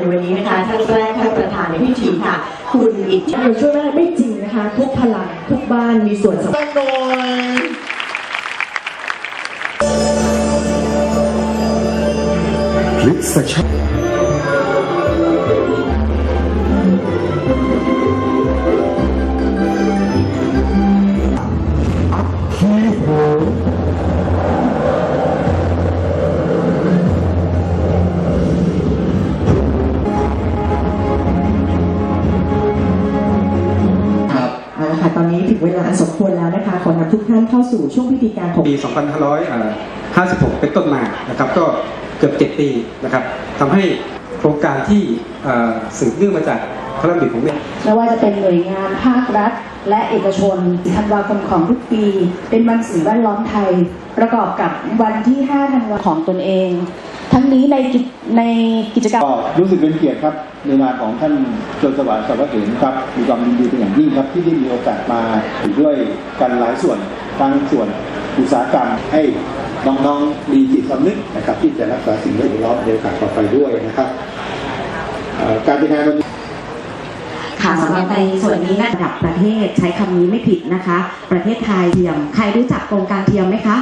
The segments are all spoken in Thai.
ในวันนี้นะคะท่านแรกท่านประธานในพิธีค่ะ คุณอิทธิเราช่วยไม่ได้ไม่จริงนะคะ ทุกพลังทุกบ้านมีส่วนสำคัญต้องหน่อยพลิกสช ถึงเวลาอันสมควรแล้วนะคะ ขอนำทุกท่านเข้าสู่ช่วงพิธีการของปี 2556 เป็นต้นมานะครับ ก็เกือบ 7 ปีนะครับทำให้โครงการที่เอ่อสืบเนื่องมาจากพระราชดำริของเนี่ยไม่ว่าจะเป็นหน่วยงานภาครัฐ และเอกชนธันวาคมของทุกปี เป็นวันสิ่งแวดล้อมไทย ประกอบกับวันที่ 5 ธันวาของตนเอง ทั้งนี้ในกิจในกิจกรรมก็รู้สึกเป็นเกียรติครับในนามของท่านโจรสวัสดิ์สวัสดิ์เห็นครับมีความยินดีเป็นอย่างยิ่งครับที่ได้มีโอกาสมาอยู่ด้วยกันหลายส่วนทั้งส่วนอุตสาหกรรมให้น้องๆมีจิตสำนึกนะครับที่จะรักษาสิ่งแวดล้อมในโอกาสต่อไปด้วยนะครับเอ่อการเป็นงานวันนี้ค่ะสำหรับในส่วนนี้นะระดับประเทศใช้คำนี้ไม่ผิดนะคะ ประเทศไทยเทียม ใครรู้จักโครงการเทียมไหมคะ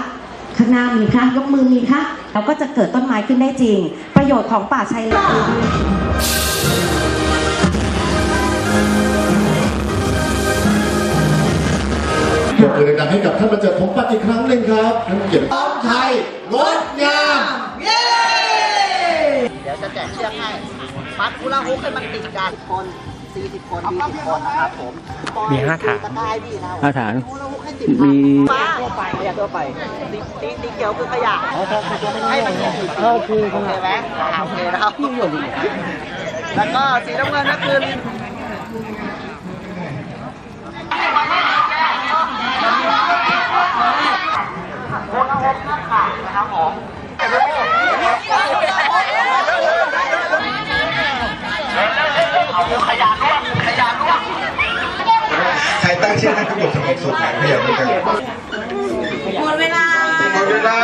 ข้างหน้ามีคะยกมือมีคะเราก็จะเกิดต้นไม้ขึ้นได้จริง ประโยชน์ของป่าชายเลนปรบมือดังๆให้กับท่านประเจิดผมปัดอีกครั้งหนึ่งครับท่านเกียรติอ้อมไทยงดงามเดี๋ยวจะแจกเชือกให้มัดคูลาฮุกให้มันติดกันคน 40 คน20คนนะครับผมมีห้าฐานตะกายพี่นะห้าฐานคูลาฮุกให้ติดมีฟ้าตัวไปขยะตัวไปสีสีสีเขียวคือขยะให้มันมีสีโอเคโอเคไหมอ่าโอเคนะครับแล้วก็สีน้ำเงินก็คือโคนละหกหน้าขาดนะครับผม ใคร ตั้งชื่อให้ทุกคนสงบสุขแห่งพยาธิกันหมดเวลาหมดเวลา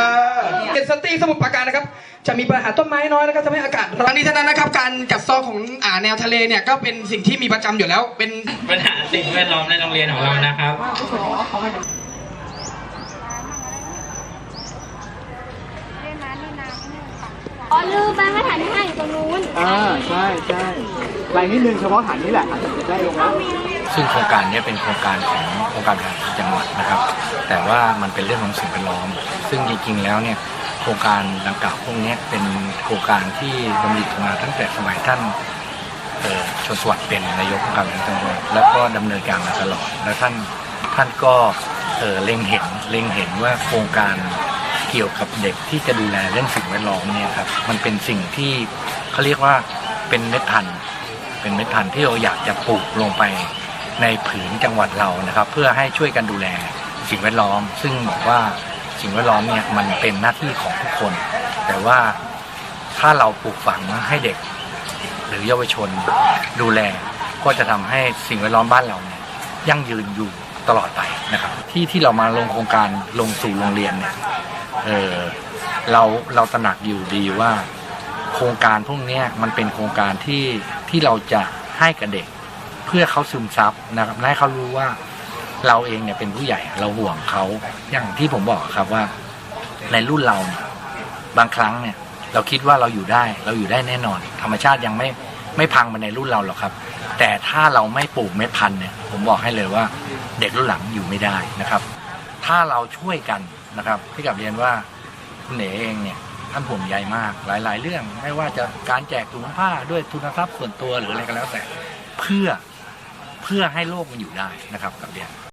เกษตรีสมุทรปราการนะครับจะมีปัญหาต้นไม้น้อยนะครับทำให้อากาศร้อนนี้ฉะนั้นนะครับ การจัดซอกของอ่าแนวทะเลเนี่ยก็เป็นสิ่งที่มีประจำอยู่แล้ว เป็นปัญหาสิ่งแวดล้อมในโรงเรียนของเรานะครับอ๋อลืมไปว่าฐานที่ห้าอยู่ตรงนู้นอ่าใช่ใช่รายนิดนึงเฉพาะฐานนี้แหละอาจจะได้ลงแล้ว ซึ่งโครงการนี้เป็นโครงการของโครงการบริหารจังหวัดนะครับ แต่ว่ามันเป็นเรื่องของสิ่งแวดล้อม ซึ่งจริงๆแล้วเนี่ยโครงการดังกล่าวพวกนี้เป็นโครงการที่ดำริมาตั้งแต่สมัยท่านเอ่อชนสวัสดิ์เป็นนายกองค์การบริหารจังหวัดแล้วก็ดำเนินการมาตลอด แล้วท่านท่านก็เออเล็งเห็นเล็งเห็นว่าโครงการเกี่ยวกับเด็กที่จะดูแลเรื่องสิ่งแวดล้อมเนี่ยครับมันเป็นสิ่งที่เขาเรียกว่าเป็นเม็ดพันธุ์เป็นเม็ดพันธุ์ที่เราอยากจะปลูกลงไป ในผืนจังหวัดเรานะครับ เพื่อให้ช่วยกันดูแลสิ่งแวดล้อม ซึ่งบอกว่าสิ่งแวดล้อมเนี่ยมันเป็นหน้าที่ของทุกคน แต่ว่าถ้าเราปลูกฝังให้เด็ก หรือเยาวชนดูแล ก็จะทำให้สิ่งแวดล้อมบ้านเราเนี่ยยั่งยืนอยู่ตลอดไปนะครับ ที่ที่เรามาลงโครงการลงสู่โรงเรียนเนี่ยเออเราเราตระหนักอยู่ดีว่า โครงการพวกนี้มันเป็นโครงการที่ที่เราจะให้กับเด็ก เพื่อเขาซึมซับนะครับและให้เขารู้ว่าเราเองเนี่ยเป็นผู้ใหญ่เราห่วงเขาอย่างที่ผมบอกครับว่าในรุ่นเราเนี่ยบางครั้งเนี่ย เราคิดว่าเราอยู่ได้ เราอยู่ได้แน่นอน ธรรมชาติยังไม่ไม่พังมาในรุ่นเราหรอกครับ แต่ถ้าเราไม่ปลูกเม็ดพันธุ์เนี่ย ผมบอกให้เลยว่า เด็กรุ่นหลังอยู่ไม่ได้นะครับ ถ้าเราช่วยกันนะครับพี่กับเรียนว่าคุณเอ๋เองเนี่ยท่านห่วงใยมากหลาย ๆ เรื่อง ไม่ว่าจะการแจกถุงผ้าด้วยทุนทรัพย์ส่วนตัวหรืออะไรก็แล้วแต่ เพื่อ เพื่อให้โลกมันอยู่ได้นะครับกับเรียน